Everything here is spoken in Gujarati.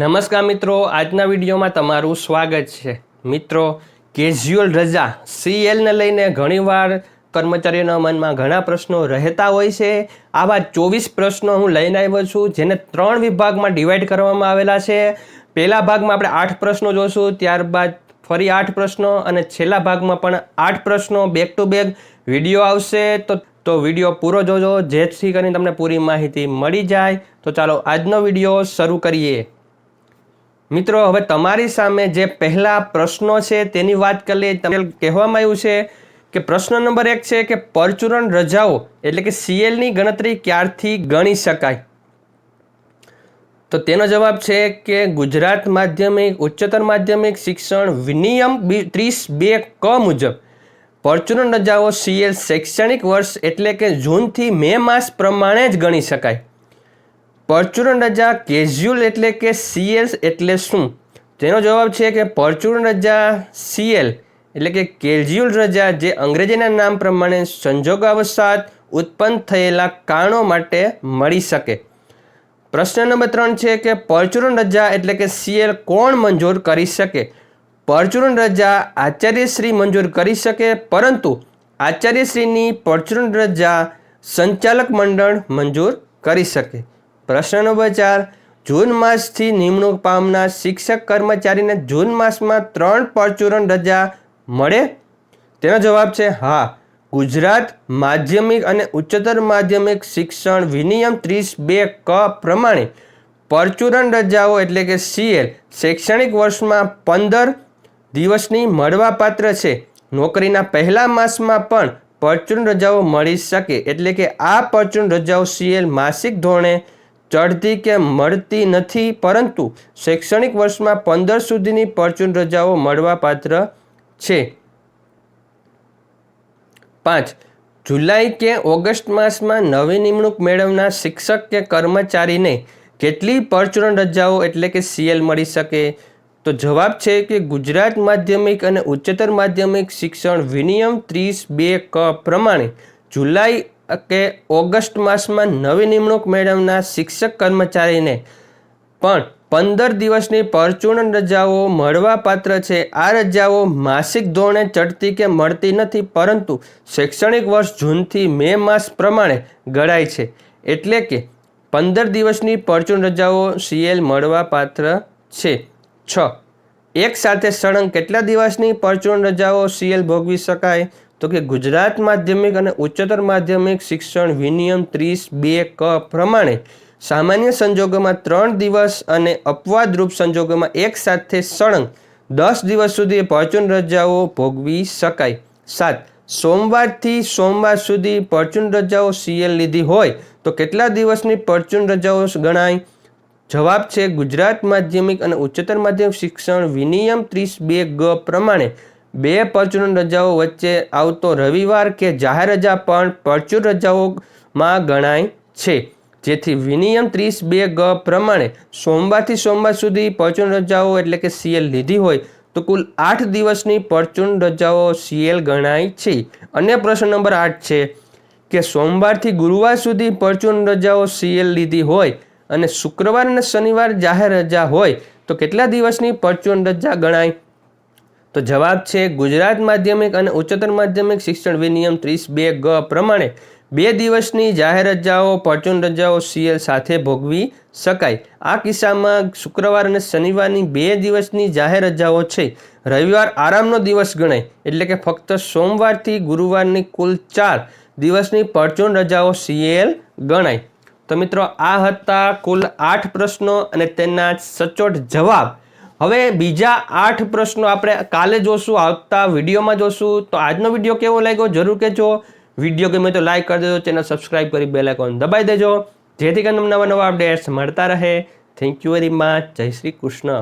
નમસ્કાર મિત્રો, આજના વિડીયોમાં તમારું સ્વાગત છે. મિત્રો, કેઝ્યુઅલ રજા સીએલને લઈને ઘણીવાર કર્મચારીઓના મનમાં ઘણા પ્રશ્નો રહેતા હોય છે. આવા ચોવીસ પ્રશ્નો હું લઈને આવ્યો છું, જેને ત્રણ વિભાગમાં ડિવાઈડ કરવામાં આવેલા છે. પહેલા ભાગમાં આપણે આઠ પ્રશ્નો જોશું, ત્યારબાદ ફરી આઠ પ્રશ્નો અને છેલ્લા ભાગમાં પણ આઠ પ્રશ્નો બેક ટુ બેક વીડિયો આવશે. તો તો વીડિયો પૂરો જોજો, જેથી કરીને તમને પૂરી માહિતી મળી જાય. તો ચાલો આજનો વીડિયો શરૂ કરીએ. મિત્રો, હવે તમારી સામે જે પહેલા પ્રશ્નો છે તેની વાત કરીએ. તમને કહેવામાં આવ્યું છે કે પ્રશ્ન નંબર એક છે કે પરચુરણ રજાઓ એટલે કે સીએલની ગણતરી ક્યારથી ગણી શકાય? તો તેનો જવાબ છે કે ગુજરાત માધ્યમિક, ઉચ્ચતર માધ્યમિક શિક્ષણ વિનિયમ ત્રીસ બે ક મુજબ. પરચુરણ રજાઓ સીએલ શૈક્ષણિક વર્ષ એટલે કે જૂનથી મે માસ પ્રમાણે જ ગણી શકાય. પરચુરણ રજા કેઝ્યુઅલ એટલે કે સીએલ એટલે શું? તેનો જવાબ છે કે પરચુરણ રજા સીએલ એટલે કે કેઝ્યુઅલ રજા જે અંગ્રેજીના નામ પ્રમાણે સંજોગાવસાદ ઉત્પન્ન થયેલા કારણો માટે મળી શકે. પ્રશ્ન નંબર ત્રણ છે કે પરચુરણ રજા એટલે કે સીએલ કોણ મંજૂર કરી શકે? પરચુરણ રજા આચાર્યશ્રી મંજૂર કરી શકે, પરંતુ આચાર્યશ્રીની પરચુરણ રજા સંચાલક મંડળ મંજૂર કરી શકે. પ્રશ્ન નંબર ચાર જૂન માસથી નિમણૂક પામનાર શિક્ષક કર્મચારીને જૂન માસમાં ત્રણ પરચુરણ રજા મળે? તેનો જવાબ છે હા. ગુજરાત માધ્યમિક અને ઉચ્ચતર માધ્યમિક શિક્ષણ વિનિયમ ત્રીસ બે ક પ્રમાણે પરચુરણ રજાઓ એટલે કે સીએલ શૈક્ષણિક વર્ષમાં પંદર દિવસની મળવાપાત્ર છે. નોકરીના પહેલા માસમાં પણ પરચુરણ રજાઓ મળી શકે એટલે કે આ પરચુરણ રજાઓ સીએલ માસિક ધોરણે ચડતી કે મળતી નથી, પરંતુ શૈક્ષણિક વર્ષમાં પંદર સુધીની પરચુન રજાઓ મળવાપાત્ર છે. પાંચ, જુલાઈ કે ઓગસ્ટ માસમાં નવી નિમણૂક મેળવનાર શિક્ષક કે કર્મચારીને કેટલી પરચુરણ રજાઓ એટલે કે સીએલ મળી શકે? તો જવાબ છે કે ગુજરાત માધ્યમિક અને ઉચ્ચતર માધ્યમિક શિક્ષણ વિનિયમ ત્રીસ બે ક પ્રમાણે જુલાઈ કે ઓગસ્ટ માસમાં નવી નિમણૂક મેળવનાર શિક્ષક કર્મચારીને પણ પંદર દિવસની પરચૂર્ણ રજાઓ મળવાપાત્ર છે. આ રજાઓ માસિક ધોરણે ચડતી કે મળતી નથી, પરંતુ શૈક્ષણિક વર્ષ જૂનથી મે માસ પ્રમાણે ગણાય છે. એટલે કે પંદર દિવસની પરચૂર્ણ રજાઓ સીએલ મળવાપાત્ર છે. છ. એક સાથે સળંગ કેટલા દિવસની પરચૂર્ણ રજાઓ સીએલ ભોગવી શકાય? તો કે ગુજરાત માધ્યમિક અને ઉચ્ચતર માધ્યમિક શિક્ષણ વિનિયમ ત્રીસ બે ક પ્રમાણે સામાન્ય સંજોગોમાં ત્રણ દિવસ અને અપવાદરૂપ સંજોગોમાં એક સાથે સળંગ. દસ દિવસ સુધી પરચુન રજાઓ ભોગવી શકાય. સાત, સોમવારથી સોમવાર સુધી પરચુન રજાઓ સીએલ લીધી હોય તો કેટલા દિવસની પરચુન રજાઓ ગણાય? જવાબ છે ગુજરાત માધ્યમિક અને ઉચ્ચતર માધ્યમિક શિક્ષણ વિનિયમ ત્રીસ બે ગ પ્રમાણે બે પરચુરણ રજાઓ વચ્ચે આવતો રવિવાર કે જાહેર રજા પણ પરચુર રજાઓમાં ગણાય છે. જેથી વિનિયમ ત્રીસ બે ગ પ્રમાણે સોમવારથી સોમવાર સુધી પરચુન રજાઓ એટલે કે સીએલ લીધી હોય તો કુલ આઠ દિવસની પરચુન રજાઓ સીએલ ગણાય છે. અન્ય પ્રશ્ન નંબર આઠ છે કે સોમવારથી ગુરુવાર સુધી પરચુન રજાઓ સીએલ લીધી હોય અને શુક્રવાર અને શનિવાર જાહેર રજા હોય તો કેટલા દિવસની પરચુન રજા ગણાય? તો જવાબ છે ગુજરાત માધ્યમિક અને ઉચ્ચતર માધ્યમિક શિક્ષણ વિનિયમ ત્રીસ બે ગ પ્રમાણે બે દિવસની જાહેર રજાઓ ફોર્ચ્યુન રજાઓ સીએલ સાથે ભોગવી શકાય. આ કિસ્સામાં શુક્રવાર અને શનિવારની બે દિવસની જાહેર રજાઓ છે. રવિવાર આરામનો દિવસ ગણાય, એટલે કે ફક્ત સોમવારથી ગુરુવારની કુલ ચાર દિવસની ફોર્ચ્યુન રજાઓ સીએલ ગણાય. તો મિત્રો આ હતા કુલ આઠ પ્રશ્નો અને તેના સચોટ જવાબ. હવે બીજા આઠ પ્રશ્નો આપણે કાલે જોશું, આવતા વિડીયોમાં જોશું. તો આજનો વીડિયો કેવો લાગ્યો? જરૂર કહેજો. વીડિયો ગમે તો લાઈક કરી દેજો, ચેનલ સબસ્ક્રાઈબ કરી બેલ આઇકોન દબાઈ દેજો. જેથી કરીને નવા નવા અપડેટ્સ મળતા રહે. થેન્ક યુ વેરી મચ જય શ્રી કૃષ્ણ.